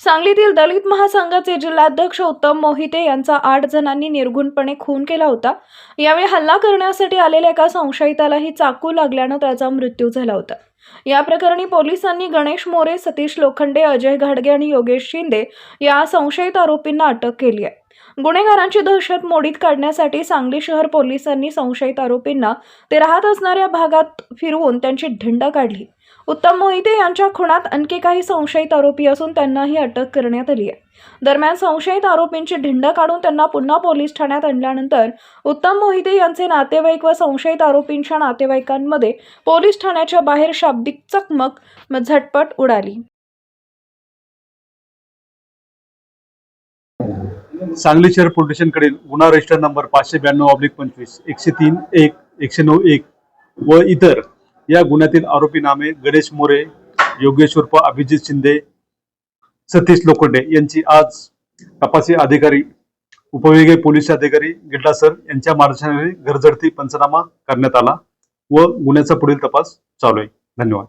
सांगलीतील दलित महासंघाचे जिल्हाध्यक्ष उत्तम मोहिते यांचा आठ जणांनी निर्घुणपणे खून केला होता. यावेळी हल्ला करण्यासाठी आलेल्या एका संशयितालाही चाकू लागल्यानं त्याचा मृत्यू झाला होता. या प्रकरणी पोलिसांनी गणेश मोरे सतीश लोखंडे अजय घाडगे आणि योगेश शिंदे या संशयित आरोपींना अटक केली आहे. गुन्हेगारांची दहशत मोडीत काढण्यासाठी सांगली शहर पोलिसांनी संशयित आरोपींना ते राहत असणाऱ्या भागात फिरवून त्यांची धिंड काढली. उत्तम मोहिते यांच्या खुणात आणखी काही संशयित आरोपी असून त्यांनाही अटक करण्यात आली आहे. दरम्यान संशयित आरोपींची ढिंड काढून त्यांना पुन्हा पोलीस ठाण्यात आणल्यानंतर उत्तम मोहिते यांचे नातेवाईक व संशयित आरोपींच्या नातेवाईकांमध्ये पोलीस ठाण्याच्या बाहेर शाब्दिक चकमक झटपट उडाली. सांगली शहर पोलीस स्टेशनकडील गुन्हा रजिस्टर नंबर पाचशे ब्याण्णव ऑब्लिक पंचवीस एकशे तीन एक एकशे नऊ एक व इतर या गुन्ह्यातील आरोपी नामे गणेश मोरे योगेश्वर अभिजित शिंदे सतीश लोखंडे यांची आज तपासी अधिकारी उपविभागीय पोलीस अधिकारी गिड्डा सर यांच्या मार्गदर्शनाने घरझडती पंचनामा करण्यात आला व गुन्ह्याचा पुढील तपास चालू आहे. धन्यवाद.